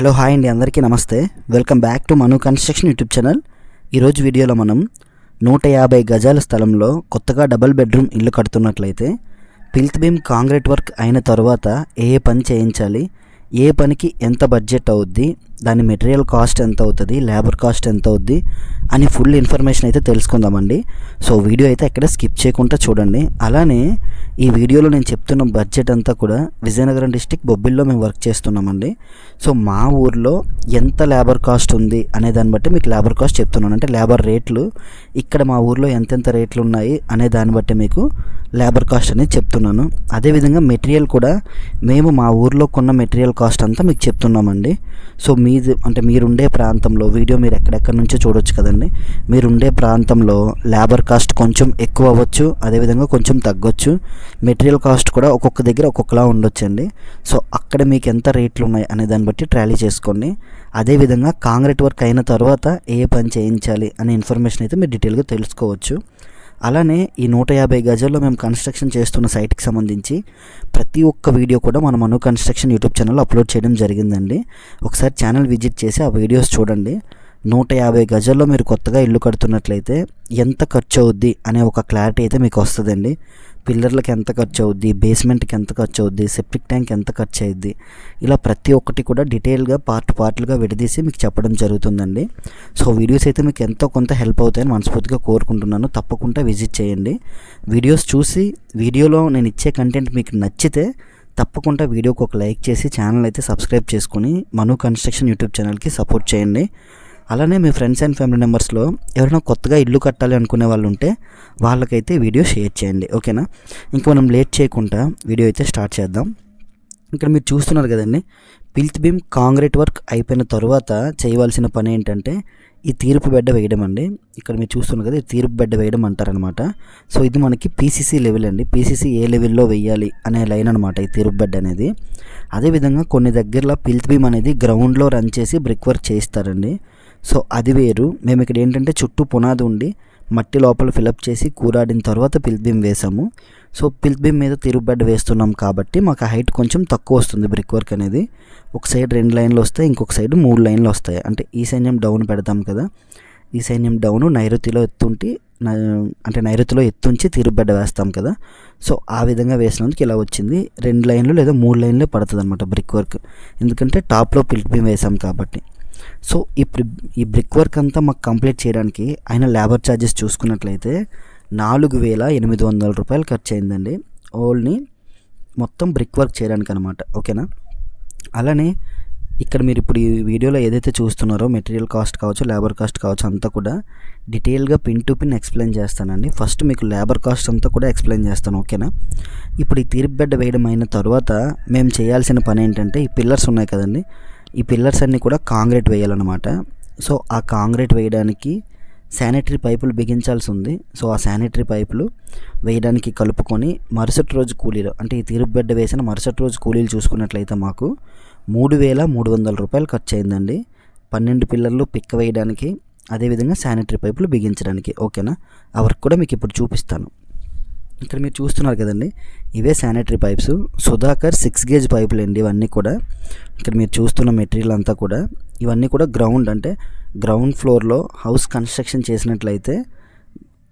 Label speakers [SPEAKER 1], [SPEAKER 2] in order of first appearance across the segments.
[SPEAKER 1] Hello hi అండి. అందరికీ నమస్తే. Welcome back to Manu construction YouTube channel. ఈరోజు వీడియోలో మనం నూట యాభై గజాల స్థలంలో కొత్తగా డబుల్ బెడ్రూమ్ ఇల్లు కడుతున్నట్లయితే పిల్త్ బీమ్ కాంక్రీట్ వర్క్ అయిన తర్వాత ఏ పని చేయించాలి? ఏ పనికి ఎంత బడ్జెట్ అవుద్ది? దాని మెటీరియల్ కాస్ట్ ఎంత అవుతుంది లేబర్ కాస్ట్ ఎంత అవుద్ది అని ఫుల్ ఇన్ఫర్మేషన్ అయితే తెలుసుకుందామండి. సో వీడియో అయితే ఎక్కడ స్కిప్ చేయకుండా చూడండి. అలానే ఈ వీడియోలో నేను చెప్తున్న బడ్జెట్ అంతా కూడా విజయనగరం డిస్టిక్ బొబ్బిల్లో మేము వర్క్ చేస్తున్నామండి. సో మా ఊర్లో ఎంత లేబర్ కాస్ట్ ఉంది అనే దాన్ని బట్టి మీకు లేబర్ కాస్ట్ చెప్తున్నాను. అంటే లేబర్ రేట్లు ఇక్కడ మా ఊర్లో ఎంతెంత రేట్లు ఉన్నాయి అనే దాన్ని బట్టి మీకు లేబర్ కాస్ట్ అనేది చెప్తున్నాను. అదేవిధంగా మెటీరియల్ కూడా మేము మా ఊర్లో కొన్న మెటీరియల్ కాస్ట్ అంతా మీకు చెప్తున్నామండి. సో మీది అంటే మీరుండే ప్రాంతంలో వీడియో మీరు ఎక్కడెక్కడి నుంచో చూడొచ్చు కదండి. మీరుండే ప్రాంతంలో లేబర్ కాస్ట్ కొంచెం ఎక్కువ అవ్వచ్చు అదేవిధంగా కొంచెం తగ్గొచ్చు. మెటీరియల్ కాస్ట్ కూడా ఒక్కొక్క దగ్గర ఒక్కొక్కలా ఉండొచ్చండి. సో అక్కడ మీకు ఎంత రేట్లు ఉన్నాయి అనే దాన్ని బట్టి ట్రాలీ చేసుకోండి. అదేవిధంగా కాంక్రీట్ వర్క్ అయిన తర్వాత ఏ పని చేయించాలి అనే ఇన్ఫర్మేషన్ అయితే మీరు డీటెయిల్గా తెలుసుకోవచ్చు. అలానే ఈ నూట యాభై గజాల్లో మేము కన్స్ట్రక్షన్ చేస్తున్న సైట్కి సంబంధించి ప్రతి ఒక్క వీడియో కూడా మనం అను కన్స్ట్రక్షన్ యూట్యూబ్ ఛానల్లో అప్లోడ్ చేయడం జరిగిందండి. ఒకసారి ఛానల్ విజిట్ చేసి ఆ వీడియోస్ చూడండి. నూట యాభై గజాల్లో మీరు కొత్తగా ఇల్లు కడుతున్నట్లయితే ఎంత ఖర్చు అవుద్ది అనే ఒక క్లారిటీ అయితే మీకు వస్తుందండి. పిల్లర్లకు ఎంత ఖర్చు అవుద్ది బేస్మెంట్కి ఎంత ఖర్చు అవుద్ది సెప్టిక్ ట్యాంక్ ఎంత ఖర్చు అవుద్ది ఇలా ప్రతి ఒక్కటి కూడా డీటెయిల్గా పార్ట్ పార్ట్లుగా విడదీసి మీకు చెప్పడం జరుగుతుందండి. సో వీడియోస్ అయితే మీకు ఎంతో కొంత హెల్ప్ అవుతాయని మనస్ఫూర్తిగా కోరుకుంటున్నాను. తప్పకుండా విజిట్ చేయండి. వీడియోస్ చూసి వీడియోలో నేను ఇచ్చే కంటెంట్ మీకు నచ్చితే తప్పకుండా వీడియోకి ఒక లైక్ చేసి ఛానల్ అయితే సబ్స్క్రైబ్ చేసుకుని మను కన్స్ట్రక్షన్ యూట్యూబ్ ఛానల్కి సపోర్ట్ చేయండి. అలానే మీ ఫ్రెండ్స్ అండ్ ఫ్యామిలీ మెంబర్స్లో ఎవరైనా కొత్తగా ఇల్లు కట్టాలి అనుకునే వాళ్ళు ఉంటే వాళ్ళకైతే వీడియో షేర్ చేయండి ఓకేనా? ఇంక మనం లేట్ చేయకుండా వీడియో అయితే స్టార్ట్ చేద్దాం. ఇక్కడ మీరు చూస్తున్నారు కదండి పిల్త్ బీమ్ కాంక్రీట్ వర్క్ అయిపోయిన తర్వాత చేయవలసిన పని ఏంటంటే ఈ తీర్పు బెడ్డ వేయడం అండి. ఇక్కడ మీరు చూస్తున్నారు కదా ఈ తీర్పు బెడ్డ వేయడం అంటారనమాట. సో ఇది మనకి పీసీసీ లెవెల్ అండి. పీసీసీ ఏ లెవెల్లో వేయాలి అనే లైన్ అనమాట ఈ తీర్పు బెడ్ అనేది. అదేవిధంగా కొన్ని దగ్గరలో పిల్త్ బీమ్ అనేది గ్రౌండ్లో రన్ చేసి బ్రిక్ వర్క్ చేయిస్తారండి సో అది వేరు. మేము ఇక్కడ ఏంటంటే చుట్టూ పునాది ఉండి మట్టి లోపల ఫిలప్ చేసి కూరాడిన తర్వాత పిల్బిమ్ వేసాము. సో పిల్బిమ్ మీద తిరుగుబెడ్డ వేస్తున్నాం కాబట్టి మాకు హైట్ కొంచెం తక్కువ వస్తుంది బ్రిక్ వర్క్ అనేది. ఒక సైడ్ రెండు లైన్లు వస్తాయి ఇంకొక సైడ్ మూడు లైన్లు వస్తాయి. అంటే ఈ సైన్యం డౌన్ పెడతాం కదా. ఈ సైన్యం డౌన్ నైరుతిలో ఎత్తుంటి అంటే నైరుతిలో ఎత్తుంచి తిరుగుబెడ్డ వేస్తాం కదా. సో ఆ విధంగా వేసినందుకు ఇలా వచ్చింది. రెండు లైన్లు లేదా మూడు లైన్లే పడుతుంది అనమాట బ్రిక్ వర్క్. ఎందుకంటే టాప్లో పిల్ట్ వేసాం కాబట్టి. సో ఇప్పుడు ఈ బ్రిక్ వర్క్ అంతా మాకు కంప్లీట్ చేయడానికి ఆయన లేబర్ ఛార్జెస్ చూసుకున్నట్లయితే నాలుగు వేల ఎనిమిది వందల రూపాయలు ఖర్చు అయిందండి ఓన్లీ మొత్తం బ్రిక్ వర్క్ చేయడానికి అనమాట ఓకేనా? అలానే ఇక్కడ మీరు ఇప్పుడు ఈ వీడియోలో ఏదైతే చూస్తున్నారో మెటీరియల్ కాస్ట్ కావచ్చు లేబర్ కాస్ట్ కావచ్చు అంతా కూడా డీటెయిల్గా పిన్ టు పిన్ ఎక్స్ప్లెయిన్ చేస్తానండి. ఫస్ట్ మీకు లేబర్ కాస్ట్ అంతా కూడా ఎక్స్ప్లెయిన్ చేస్తాను ఓకేనా? ఇప్పుడు ఈ తీర్పు బెడ్ వేయడం అయిన తర్వాత మేము చేయాల్సిన పని ఏంటంటే ఈ పిల్లర్స్ ఉన్నాయి కదండి. ఈ పిల్లర్స్ అన్నీ కూడా కాంక్రీట్ వేయాలన్నమాట. సో ఆ కాంక్రీట్ వేయడానికి శానిటరీ పైపులు బిగించాల్సి ఉంది. సో ఆ శానిటరీ పైపులు వేయడానికి కలుపుకొని మరుసటి రోజు కూలీలు అంటే ఈ తీర్పు బిడ్డ వేసిన మరుసటి రోజు కూలీలు చూసుకున్నట్లయితే మాకు మూడు వేల మూడు వందల రూపాయలు ఖర్చు అయిందండి పన్నెండు పిల్లర్లు పిక్క వేయడానికి అదేవిధంగా శానిటరీ పైపులు బిగించడానికి. ఓకేనా? ఆ వర్క్ కూడా మీకు ఇప్పుడు చూపిస్తాను. ఇక్కడ మీరు చూస్తున్నారు కదండి. ఇవే sanitary pipes Sudhakar six gauge పైపులు అండి ఇవన్నీ కూడా. ఇక్కడ మీరు చూస్తున్న మెటీరియల్ అంతా కూడా. ఇవన్నీ కూడా గ్రౌండ్ అంటే గ్రౌండ్ ఫ్లోర్లో హౌస్ కన్స్ట్రక్షన్ చేసినట్లయితే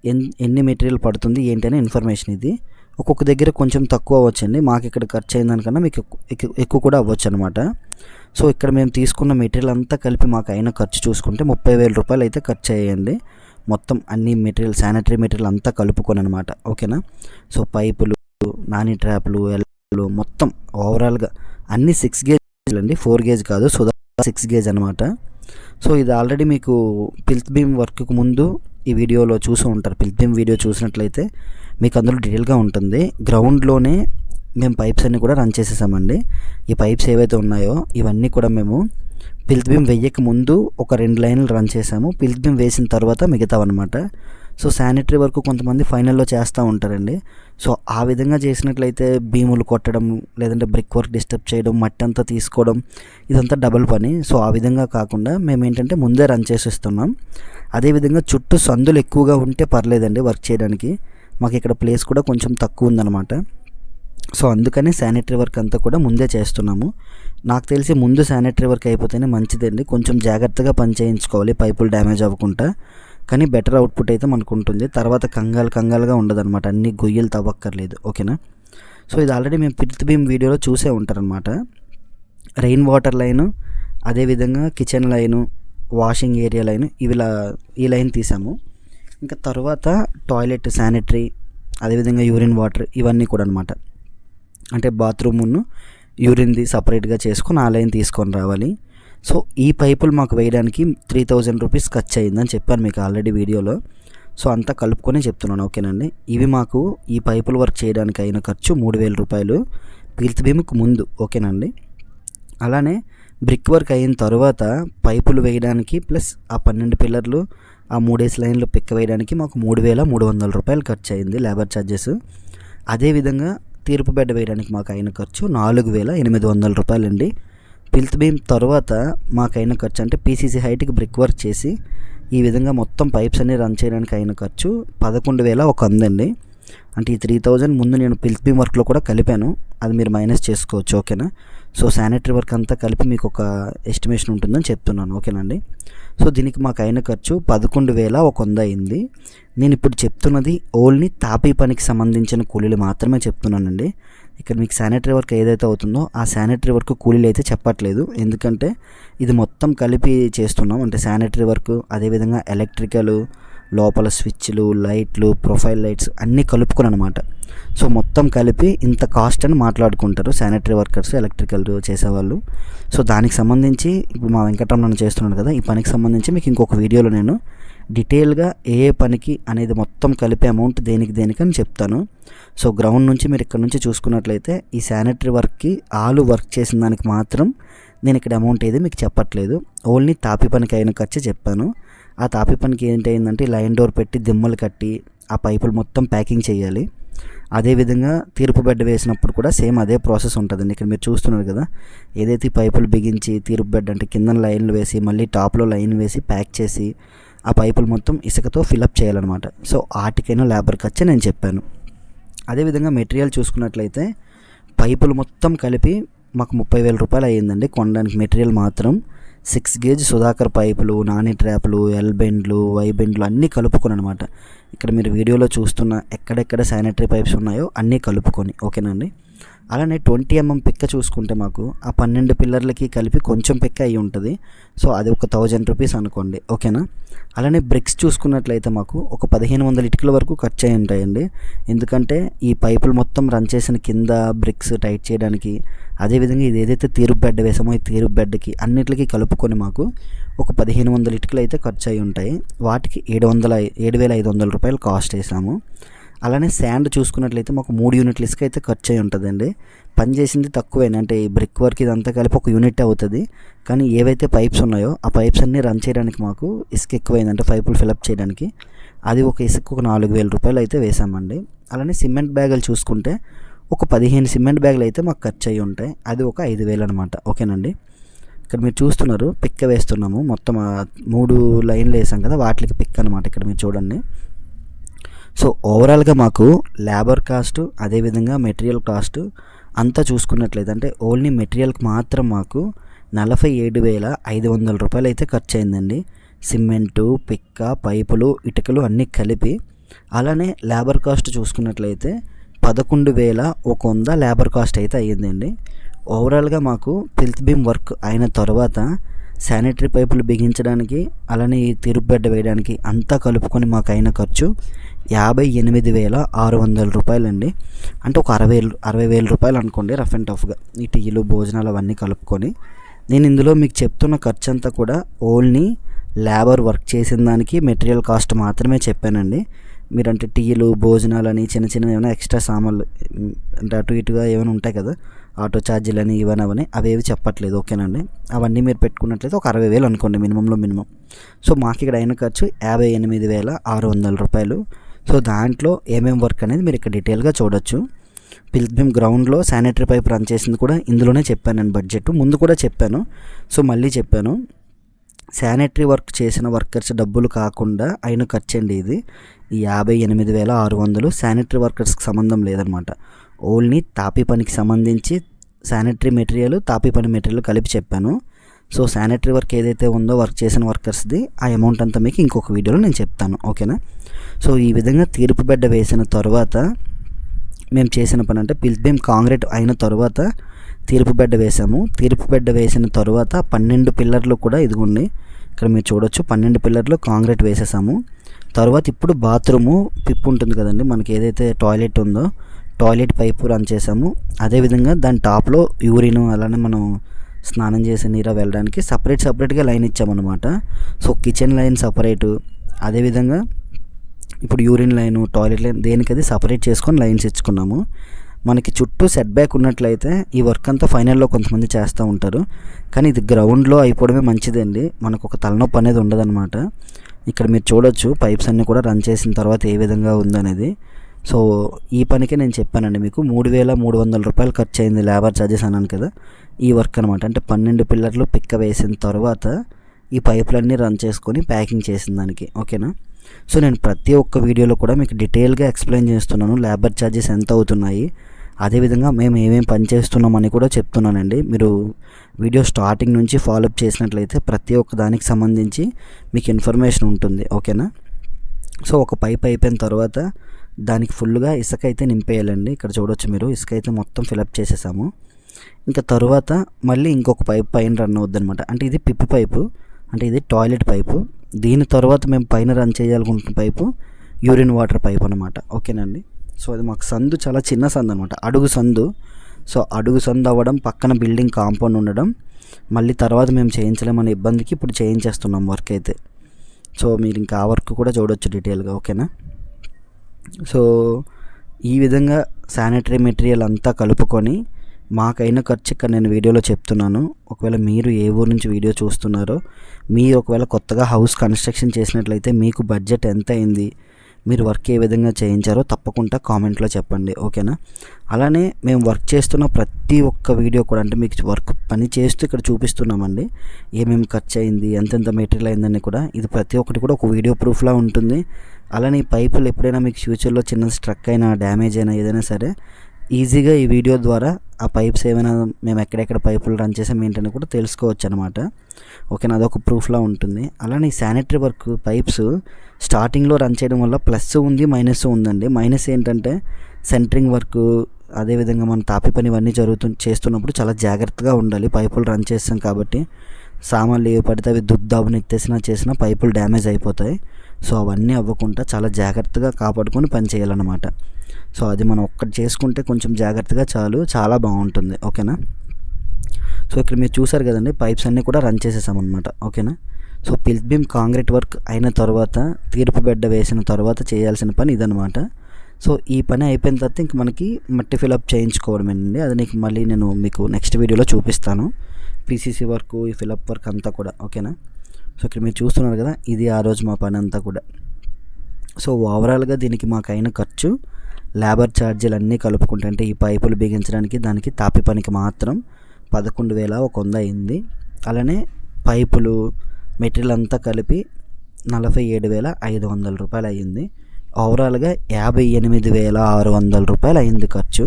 [SPEAKER 1] ఎన్ ఎన్ని మెటీరియల్ పడుతుంది ఏంటి అనే ఇన్ఫర్మేషన్ ఇది. ఒక్కొక్క దగ్గర కొంచెం తక్కువ అవ్వచ్చండి. మాకు ఇక్కడ ఖర్చు అయిన దానికన్నా మీకు ఎక్కువ కూడా అవ్వచ్చు అనమాట సో ఇక్కడ మేము తీసుకున్న మెటీరియల్ అంతా కలిపి మాకు అయిన ఖర్చు చూసుకుంటే ముప్పై వేల రూపాయలు అయితే ఖర్చు అయ్యండి మొత్తం అన్ని మెటీరియల్ శానిటరీ మెటీరియల్ అంతా కలుపుకొని అనమాట ఓకేనా? సో పైపులు నాని ట్రాప్లు ఎల్లు మొత్తం ఓవరాల్గా అన్ని సిక్స్ గేజ్ అండి. ఫోర్ గేజ్ కాదు సో సిక్స్ గేజ్ అనమాట. సో ఇది ఆల్రెడీ మీకు పిల్త్ బీమ్ వర్క్కు ముందు ఈ వీడియోలో చూసి ఉంటారు. పిల్త్ బీమ్ వీడియో చూసినట్లయితే మీకు అందులో డీటెయిల్గా ఉంటుంది. గ్రౌండ్లోనే మేము పైప్స్ అన్నీ కూడా రన్ చేసేసామండి. ఈ పైప్స్ ఏవైతే ఉన్నాయో ఇవన్నీ కూడా మేము పిల్త్బీమ్ వేయక ముందు ఒక రెండు లైన్లు రన్ చేసాము పిలిత్బీమ్ వేసిన తర్వాత మిగతావన్నమాట. సో శానిటరీ వరకు కొంతమంది ఫైనల్లో చేస్తూ ఉంటారండి. సో ఆ విధంగా చేసినట్లయితే భీములు కొట్టడం లేదంటే బ్రిక్ వర్క్ డిస్టర్బ్ చేయడం మట్టి అంతా తీసుకోవడం ఇదంతా డబుల్ పని. సో ఆ విధంగా కాకుండా మేము ఏంటంటే ముందే రన్ చేసేస్తున్నాం. అదేవిధంగా చుట్టూ సందులు ఎక్కువగా ఉంటే పర్లేదండి వర్క్ చేయడానికి. మాకు ఇక్కడ ప్లేస్ కూడా కొంచెం తక్కువ ఉందన్నమాట. సో అందుకనే శానిటరీ వర్క్ అంతా కూడా ముందే చేస్తున్నాము. నాకు తెలిసి ముందు శానిటరీ వర్క్ అయిపోతేనే మంచిదండి. కొంచెం జాగ్రత్తగా పని చేయించుకోవాలి పైపులు డ్యామేజ్ అవ్వకుండా. కానీ బెటర్ అవుట్పుట్ అయితే మనకు ఉంటుంది. తర్వాత కంగాలు కంగాలుగా ఉండదన్నమాట. అన్ని గొయ్యలు తవ్వక్కర్లేదు. ఓకేనా? సో ఇది ఆల్రెడీ మేము పిత్ భీమ్ వీడియోలో చూసే ఉంటారనమాట రెయిన్ వాటర్ లైను అదేవిధంగా kitchen line washing area line ఇవిలా ఈ లైన్ తీసాము. ఇంకా తర్వాత టాయిలెట్ శానిటరీ అదేవిధంగా యూరిన్ వాటర్ ఇవన్నీ కూడా అనమాట అంటే బాత్రూమ్ను యూరిన్ది సపరేట్గా చేసుకొని ఆ లైన్ తీసుకొని రావాలి. సో ఈ పైపులు మాకు వేయడానికి త్రీ థౌజండ్ రూపీస్ ఖర్చు అయిందని చెప్పాను మీకు ఆల్రెడీ వీడియోలో. సో అంతా కలుపుకొని చెప్తున్నాను ఓకేనండి? ఇవి మాకు ఈ పైపుల వర్క్ చేయడానికి అయిన ఖర్చు మూడు వేల రూపాయలు. పీల్త్ భీముకు ముందు ఓకేనండి? అలానే బ్రిక్ వర్క్ అయిన తర్వాత పైపులు వేయడానికి ప్లస్ ఆ పన్నెండు పిల్లర్లు ఆ మూడేసి లైన్లు పిక్క వేయడానికి మాకు మూడు వేల మూడు వందల రూపాయలు ఖర్చు అయింది లేబర్ ఛార్జెస్ అదేవిధంగా తీర్పు బెడ్ వేయడానికి మాకు అయిన ఖర్చు నాలుగు వేల ఎనిమిది వందల రూపాయలండి. పిల్త్ బీమ్ తర్వాత మాకైన ఖర్చు అంటే పీసీసీ హైట్కి బ్రిక్ వర్క్ చేసి ఈ విధంగా మొత్తం పైప్స్ అన్ని రన్ చేయడానికి అయిన ఖర్చు పదకొండు వేల ఒక అందండి అంటే ఈ త్రీ థౌజండ్ ముందు నేను పిల్త్ వర్క్లో కూడా కలిపాను. అది మీరు మైనస్ చేసుకోవచ్చు ఓకేనా? సో శానిటరీ వర్క్ అంతా కలిపి మీకు ఒక ఎస్టిమేషన్ ఉంటుందని చెప్తున్నాను ఓకేనండి సో దీనికి మాకు అయిన ఖర్చు పదకొండు వేల ఒక వంద అయింది. నేను ఇప్పుడు చెప్తున్నది ఓన్లీ తాపీ పనికి సంబంధించిన కూలీలు మాత్రమే చెప్తున్నానండి. ఇక్కడ మీకు శానిటరీ వర్క్ ఏదైతే అవుతుందో ఆ శానిటరీ వర్క్ కూలీలు అయితే చెప్పట్లేదు. ఎందుకంటే ఇది మొత్తం కలిపి చేస్తున్నాం. అంటే శానిటరీ వర్క్ అదేవిధంగా ఎలక్ట్రికల్ లోపల స్విచ్లు లైట్లు ప్రొఫైల్ లైట్స్ అన్నీ కలుపుకొని అనమాట సో మొత్తం కలిపి ఇంత కాస్ట్ అని మాట్లాడుకుంటారు శానిటరీ వర్కర్స్ ఎలక్ట్రికల్ చేసేవాళ్ళు. సో దానికి సంబంధించి ఇప్పుడు మా వెంకటరమణ చేస్తున్నాడు కదా ఈ పనికి సంబంధించి మీకు ఇంకొక వీడియోలో నేను డీటెయిల్గా ఏ ఏ పనికి అనేది మొత్తం కలిపి అమౌంట్ దేనికి దేనికి అని చెప్తాను. సో గ్రౌండ్ నుంచి మీరు ఇక్కడ నుంచి చూసుకున్నట్లయితే ఈ శానిటరీ వర్క్కి ఆలు వర్క్ చేసిన దానికి మాత్రం నేను ఇక్కడ అమౌంట్ ఏది మీకు చెప్పట్లేదు. ఓన్లీ తాపి పనికి అయిన ఖర్చు చెప్పాను. ఆ తాపి పనికి ఏంటంటే లైన్ డోర్ పెట్టి దిమ్మలు కట్టి ఆ పైపులు మొత్తం ప్యాకింగ్ చేయాలి. అదేవిధంగా తీర్పు బెడ్ వేసినప్పుడు కూడా సేమ్ అదే ప్రాసెస్ ఉంటుందండి. ఇక్కడ మీరు చూస్తున్నారు కదా ఏదైతే ఈ పైపులు బిగించి తీర్పు బెడ్ అంటే కింద లైన్లు వేసి మళ్ళీ టాప్లో లైన్ వేసి ప్యాక్ చేసి ఆ పైపులు మొత్తం ఇసుకతో ఫిలప్ చేయాలన్నమాట. సో ఆటికైనా లేబర్ ఖర్చు నేను చెప్పాను. అదేవిధంగా మెటీరియల్ చూసుకున్నట్లయితే పైపులు మొత్తం కలిపి మాకు ముప్పై వేల రూపాయలు అయ్యిందండి. కొనడానికి మెటీరియల్ మాత్రం సిక్స్ గేజ్ సుధాకర్ పైపులు నాని ట్రాప్లు ఎల్ బెండ్లు వై బెండ్లు అన్నీ కలుపుకొని అనమాట ఇక్కడ మీరు వీడియోలో చూస్తున్న ఎక్కడెక్కడ శానిటరీ పైప్స్ ఉన్నాయో అన్నీ కలుపుకొని ఓకేనండి అలానే ట్వంటీ ఎంఎం పిక్క చూసుకుంటే మాకు ఆ పన్నెండు పిల్లర్లకి కలిపి కొంచెం పిక్క అయి ఉంటుంది. సో అది ఒక థౌజండ్ రూపీస్ అనుకోండి ఓకేనా? అలానే బ్రిక్స్ చూసుకున్నట్లయితే మాకు ఒక పదిహేను వందల ఇటుకల వరకు ఖర్చు అయి ఉంటాయండి. ఎందుకంటే ఈ పైపులు మొత్తం రన్ చేసిన కింద బ్రిక్స్ టైట్ చేయడానికి అదేవిధంగా ఇది ఏదైతే తీరుపు బెడ్ వేసామో ఈ తీరుపు బెడ్కి అన్నిటికీ కలుపుకొని మాకు ఒక పదిహేను వందల ఇటుకలు అయితే ఖర్చు అయి ఉంటాయి. వాటికి ఏడు వందల ఏడు వేల ఐదు వందల రూపాయలు కాస్ట్ వేసాము అలానే శాండ్ చూసుకున్నట్లయితే మాకు మూడు యూనిట్ల ఇసుక అయితే ఖర్చు అయి ఉంటుందండి. పని చేసింది తక్కువేనా అంటే ఈ బ్రిక్ వర్క్ ఇదంతా కలిపి ఒక యూనిట్ అవుతుంది. కానీ ఏవైతే పైప్స్ ఉన్నాయో ఆ పైప్స్ అన్నీ రన్ చేయడానికి మాకు ఇసుక ఎక్కువైంది అంటే పైపులు ఫిలప్ చేయడానికి. అది ఒక ఇసుక ఒక నాలుగు వేల రూపాయలు అయితే వేసామండి అలానే సిమెంట్ బ్యాగులు చూసుకుంటే ఒక పదిహేను సిమెంట్ బ్యాగులు అయితే మాకు ఖర్చు అయ్యి ఉంటాయి. అది ఒక ఐదు వేలు అనమాట ఓకేనండి? ఇక్కడ మీరు చూస్తున్నారు పిక్క వేస్తున్నాము. మొత్తం మూడు లైన్లు వేసాం కదా వాటికి పిక్ అనమాట ఇక్కడ మీరు చూడండి. సో ఓవరాల్గా మాకు లేబర్ కాస్ట్ అదేవిధంగా మెటీరియల్ కాస్ట్ అంతా చూసుకున్నట్లయితే అంటే ఓన్లీ మెటీరియల్కి మాత్రం మాకు నలభై ఏడు వేల ఐదు వందల రూపాయలు అయితే ఖర్చు అయిందండి సిమెంటు పిక్క పైపులు ఇటుకలు అన్నీ కలిపి. అలానే లేబర్ కాస్ట్ చూసుకున్నట్లయితే పదకొండు వేల ఒక వంద లేబర్ కాస్ట్ అయితే అయ్యిందండి. ఓవరాల్గా మాకు పిల్త్ బీమ్ వర్క్ అయిన తర్వాత శానిటరీ పైపులు బిగించడానికి అలానే ఈ తిరుబెడ్డ వేయడానికి అంతా కలుపుకొని మాకు అయిన ఖర్చు యాభై ఎనిమిది వేల ఆరు వందల రూపాయలండి. అంటే ఒక అరవై అరవై వేల రూపాయలు అనుకోండి రఫ్ అండ్ టఫ్గా ఈ టీలు భోజనాలు అవన్నీ కలుపుకొని. నేను ఇందులో మీకు చెప్తున్న ఖర్చు అంతా కూడా ఓన్లీ లేబర్ వర్క్ చేసిన దానికి మెటీరియల్ కాస్ట్ మాత్రమే చెప్పానండి. మీరంటే టీలు భోజనాలు అని చిన్న చిన్న ఏమైనా ఎక్స్ట్రా సామాన్లు అంటే అటు ఇటుగా ఏమైనా ఉంటాయి కదా ఆటో ఛార్జీలు అని ఇవన్నీ అవేవి చెప్పట్లేదు ఓకేనండి? అవన్నీ మీరు పెట్టుకున్నట్లయితే ఒక అరవై వేలు అనుకోండి మినిమంలో మినిమం. సో మాకు ఇక్కడ అయిన ఖర్చు యాభై ఎనిమిది వేల ఆరు వందల రూపాయలు. సో దాంట్లో ఏమేమి వర్క్ అనేది మీరు ఇక్కడ డీటెయిల్గా చూడొచ్చు. పిల్గ్రిమ్ గ్రౌండ్లో శానిటరీ పైప్ రన్ చేసింది కూడా ఇందులోనే చెప్పాను నేను బడ్జెట్ ముందు కూడా చెప్పాను. సో మళ్ళీ చెప్పాను. శానిటరీ వర్క్ చేసిన వర్కర్స్ డబ్బులు కాకుండా అయిన ఖర్చు అండి ఇది. ఈ యాభై ఎనిమిది వేల ఆరు వందలు శానిటరీ వర్కర్స్కి సంబంధం లేదనమాట. ఓన్లీ తాపీ పనికి సంబంధించి శానిటరీ మెటీరియల్ తాపీ పని మెటీరియల్ కలిపి చెప్పాను. సో శానిటరీ వర్క్ ఏదైతే ఉందో వర్క్ చేసిన వర్కర్స్ది ఆ అమౌంట్ అంతా మీకు ఇంకొక వీడియోలో నేను చెప్తాను. ఓకేనా? సో ఈ విధంగా తీర్పు బిడ్డ వేసిన తర్వాత మేము చేసిన పని అంటే పిల్బీమ్ కాంక్రీట్ అయిన తర్వాత తీర్పు బిడ్డ వేసాము. తీర్పు బిడ్డ వేసిన తర్వాత పన్నెండు పిల్లర్లు కూడా ఇదిగోండి ఇక్కడ మీరు చూడొచ్చు పన్నెండు పిల్లర్లు కాంక్రీట్ వేసేసాము. తర్వాత ఇప్పుడు బాత్రూము పిప్పు ఉంటుంది కదండి మనకి ఏదైతే టాయిలెట్ ఉందో టాయిలెట్ పైపు రన్ చేసాము అదేవిధంగా దాని టాప్లో యూరిన్ అలానే మనం స్నానం చేసే నీరు వెళ్ళడానికి సపరేట్ సపరేట్గా line ఇచ్చామన్నమాట. So kitchen line separate. అదేవిధంగా ఇప్పుడు యూరిన్ లైను టాయిలెట్ లైన్ దేనికది సపరేట్ చేసుకొని లైన్స్ ఇచ్చుకున్నాము. మనకి చుట్టూ సెట్ బ్యాక్ ఉన్నట్లయితే ఈ వర్క్ అంతా ఫైనల్లో కొంతమంది చేస్తూ ఉంటారు. కానీ ఇది గ్రౌండ్లో అయిపోవడమే మంచిదండి. మనకు ఒక తలనొప్పి అనేది ఉండదన్నమాట. ఇక్కడ మీరు చూడొచ్చు పైప్స్ అన్నీ కూడా రన్ చేసిన తర్వాత ఏ విధంగా ఉందనేది. సో ఈ పనికి నేను చెప్పానండి మీకు. మూడు వేల మూడు వందల రూపాయలు ఖర్చు అయింది లేబర్ ఛార్జెస్ అన్నాను కదా. ఈ వర్క్ అనమాట అంటే పన్నెండు పిల్లర్లు పిక్క వేసిన తర్వాత ఈ పైపులన్నీ రన్ చేసుకొని ప్యాకింగ్ చేసిన దానికి. ఓకేనా? సో నేను ప్రతి ఒక్క వీడియోలో కూడా మీకు డీటెయిల్గా ఎక్స్ప్లెయిన్ చేస్తున్నాను. లేబర్ ఛార్జెస్ ఎంత అవుతున్నాయి. అదేవిధంగా మేము ఏమేమి పని చేస్తున్నామని కూడా చెప్తున్నానండి. మీరు వీడియో స్టార్టింగ్ నుంచి ఫాలోఅప్ చేసినట్లయితే ప్రతి ఒక్క దానికి సంబంధించి మీకు ఇన్ఫర్మేషన్ ఉంటుంది. ఓకేనా? సో ఒక పైప్ అయిపోయిన తర్వాత దానికి ఫుల్గా ఇసుక అయితే నింపేయాలండి. ఇక్కడ చూడొచ్చు మీరు. ఇసుక అయితే మొత్తం ఫిలప్ చేసేసాము. ఇంకా తరువాత మళ్ళీ ఇంకొక పైప్ పైన రన్ అవుద్ది అనమాట అంటే ఇది పిప్పి పైపు. అంటే ఇది టాయిలెట్ పైపు. దీని తర్వాత మేము పైన రన్ చేయాలనుకుంటున్న పైపు యూరిన్ వాటర్ పైప్ అనమాట ఓకేనండి? సో అది మాకు సందు చాలా చిన్న సందు అనమాట అడుగు సందు. సో అడుగు సందు అవ్వడం పక్కన బిల్డింగ్ కాంపౌండ్ ఉండడం మళ్ళీ తర్వాత మేము చేయించలేమనే ఇబ్బందికి ఇప్పుడు చేయించేస్తున్నాం వర్క్ అయితే. సో మీరు ఇంకా ఆ వర్క్ కూడా చూడొచ్చు డీటెయిల్గా. ఓకేనా? సో ఈ విధంగా శానిటరీ మెటీరియల్ అంతా కలుపుకొని మాకైన ఖర్చు ఇక్కడ నేను వీడియోలో చెప్తున్నాను. ఒకవేళ మీరు ఏ ఊరు నుంచి వీడియో చూస్తున్నారో మీరు ఒకవేళ కొత్తగా హౌస్ కన్స్ట్రక్షన్ చేసినట్లయితే మీకు బడ్జెట్ ఎంత అయింది మీరు వర్క్ ఏ విధంగా చేయించారో తప్పకుండా కామెంట్లో చెప్పండి. ఓకేనా? అలానే మేము వర్క్ చేస్తున్న ప్రతి ఒక్క వీడియో కూడా అంటే మీకు వర్క్ పని చేస్తూ ఇక్కడ చూపిస్తున్నామండి. ఏమేమి ఖర్చు అయింది ఎంతెంత మెటీరియల్ అయిందని కూడా ఇది ప్రతి ఒక్కటి కూడా ఒక వీడియో ప్రూఫ్లా ఉంటుంది. అలానే ఈ పైపులు ఎప్పుడైనా మీకు ఫ్యూచర్లో చిన్న స్ట్రక్ అయినా డ్యామేజ్ అయినా ఏదైనా సరే ఈజీగా ఈ వీడియో ద్వారా ఆ పైప్స్ ఏమైనా మేము ఎక్కడెక్కడ పైపులు రన్ చేసాం ఏంటని కూడా తెలుసుకోవచ్చు అనమాట ఓకేనా? అదొక ప్రూఫ్లా ఉంటుంది. అలానే ఈ శానిటరీ వర్క్ పైప్స్ స్టార్టింగ్లో రన్ చేయడం వల్ల ప్లస్ ఉంది మైనస్ ఉందండి. మైనస్ ఏంటంటే సెంటరింగ్ వర్క్ అదేవిధంగా మనం తాపి పని ఇవన్నీ జరుగుతు చేస్తున్నప్పుడు చాలా జాగ్రత్తగా ఉండాలి. పైపులు రన్ చేస్తాం కాబట్టి సామాన్లు ఏవి పడితే అవి దుద్దాబు నెత్తేసినా చేసినా పైపులు డ్యామేజ్ అయిపోతాయి. సో అవన్నీ అవ్వకుండా చాలా జాగ్రత్తగా కాపాడుకొని పని చేయాలన్నమాట. సో అది మనం ఒక్కటి చేసుకుంటే కొంచెం జాగ్రత్తగా చాలు చాలా బాగుంటుంది. ఓకేనా? సో ఇక్కడ మీరు చూసారు కదండి పైప్స్ అన్నీ కూడా రన్ చేసేసామన్నమాట. ఓకేనా? సో పిల్బీమ్ కాంక్రీట్ వర్క్ అయిన తర్వాత తీర్పు బెడ్డ వేసిన తర్వాత చేయాల్సిన పని ఇదనమాట సో ఈ పని అయిపోయిన తర్వాత ఇంక మనకి మట్టి ఫిలప్ చేయించుకోవడమేనండి. అది నీకు మళ్ళీ నేను మీకు నెక్స్ట్ వీడియోలో చూపిస్తాను. పీసీసీ వర్క్ ఈ ఫిలప్ వర్క్ అంతా కూడా. ఓకేనా? సో ఇక్కడ మీరు చూస్తున్నారు కదా ఇది ఆ రోజు మా పని అంతా కూడా. సో ఓవరాల్గా దీనికి మాకు అయిన ఖర్చు లేబర్ ఛార్జీలు అన్నీ కలుపుకుంటే అంటే ఈ పైపులు బిగించడానికి దానికి తాపి పనికి మాత్రం పదకొండు వేల ఒక వంద అయింది. అలానే పైపులు మెటీరియల్ అంతా కలిపి నలభై ఏడు వేల ఐదు వందల రూపాయలు అయ్యింది ఓవరాల్గా యాభై ఎనిమిది వేల ఆరు వందల రూపాయలు అయింది ఖర్చు.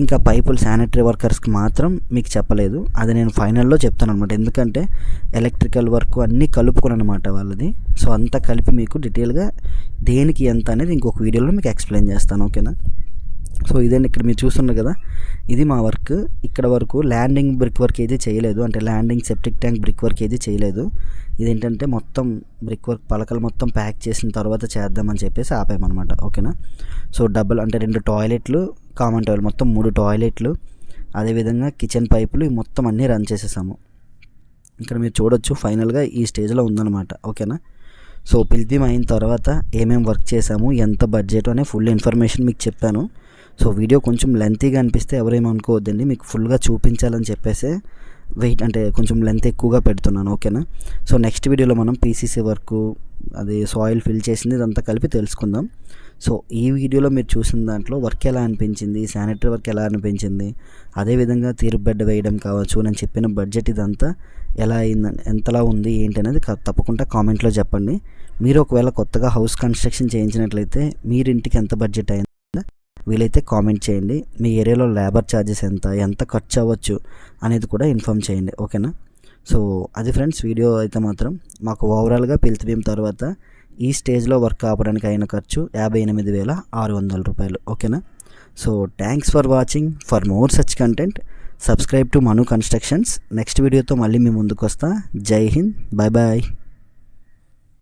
[SPEAKER 1] ఇంకా పైపులు శానిటరీ వర్కర్స్కి మాత్రం మీకు చెప్పలేదు. అది నేను ఫైనల్లో చెప్తాను అనమాట ఎందుకంటే ఎలక్ట్రికల్ వర్క్ అన్నీ కలుపుకుని అనమాట వాళ్ళది. సో అంతా కలిపి మీకు డీటెయిల్గా దేనికి ఎంత అనేది ఇంకొక వీడియోలో మీకు ఎక్స్ప్లెయిన్ చేస్తాను ఓకేనా? సో ఇదండి ఇక్కడ మీరు చూస్తున్నారు కదా ఇది మా వర్క్. ఇక్కడ వరకు ల్యాండింగ్ బ్రిక్ వర్క్ ఏది చేయలేదు. అంటే landing septic tank brick work ఏది చేయలేదు. ఇదేంటంటే మొత్తం బ్రిక్ వర్క్ పలకలు మొత్తం ప్యాక్ చేసిన తర్వాత చేద్దామని చెప్పేసి ఆపామన్నమాట. ఓకేనా? సో డబుల్ అంటే రెండు టాయిలెట్లు కామన్ టాయిలెట్ మొత్తం మూడు టాయిలెట్లు అదేవిధంగా కిచెన్ పైపులు మొత్తం అన్నీ రన్ చేసేసాము. ఇక్కడ మీరు చూడొచ్చు ఫైనల్గా ఈ స్టేజ్లో ఉందన్నమాట. ఓకేనా? సో పిల్బీమ్ అయిన తర్వాత ఏమేమి వర్క్ చేసాము ఎంత బడ్జెట్ అనే ఫుల్ ఇన్ఫర్మేషన్ మీకు చెప్పాను. సో వీడియో కొంచెం లెంతీగా అనిపిస్తే ఎవరేమనుకోవద్దండి మీకు ఫుల్గా చూపించాలని చెప్పేసి వెయిట్ అంటే కొంచెం లెంత్ ఎక్కువగా పెడుతున్నాను ఓకేనా? సో నెక్స్ట్ వీడియోలో మనం పీసీసీ వర్క్ అది సాయిల్ ఫిల్ చేసింది ఇదంతా కలిపి తెలుసుకుందాం. సో ఈ వీడియోలో మీరు చూసిన దాంట్లో వర్క్ ఎలా అనిపించింది? శానిటరీ వర్క్ ఎలా అనిపించింది? అదేవిధంగా తీరు బెడ్ వేయడం కావచ్చు నేను చెప్పిన బడ్జెట్ ఇదంతా ఎలా అయిందని ఎంతలా ఉంది ఏంటి అనేది తప్పకుండా కామెంట్లో చెప్పండి. మీరు ఒకవేళ కొత్తగా హౌస్ కన్స్ట్రక్షన్ చేయించినట్లయితే మీరు ఇంటికి ఎంత బడ్జెట్ అయింది వీలైతే కామెంట్ చేయండి. మీ ఏరియాలో లేబర్ ఛార్జెస్ ఎంత ఎంత ఖర్చు అవ్వచ్చు అనేది కూడా ఇన్ఫామ్ చేయండి. ఓకేనా సో అది ఫ్రెండ్స్ వీడియో అయితే మాత్రం మాకు ఓవరాల్గా పిలిచిపోయిన తర్వాత ఈ స్టేజ్లో వర్క్ ఆపడానికి అయిన ఖర్చు యాభై ఎనిమిది వేల ఆరు వందల రూపాయలు. ఓకేనా so thanks for watching for more such content subscribe to Manu constructions next వీడియోతో మళ్ళీ మీ ముందుకు వస్తా. జై హింద్ బాయ్ బాయ్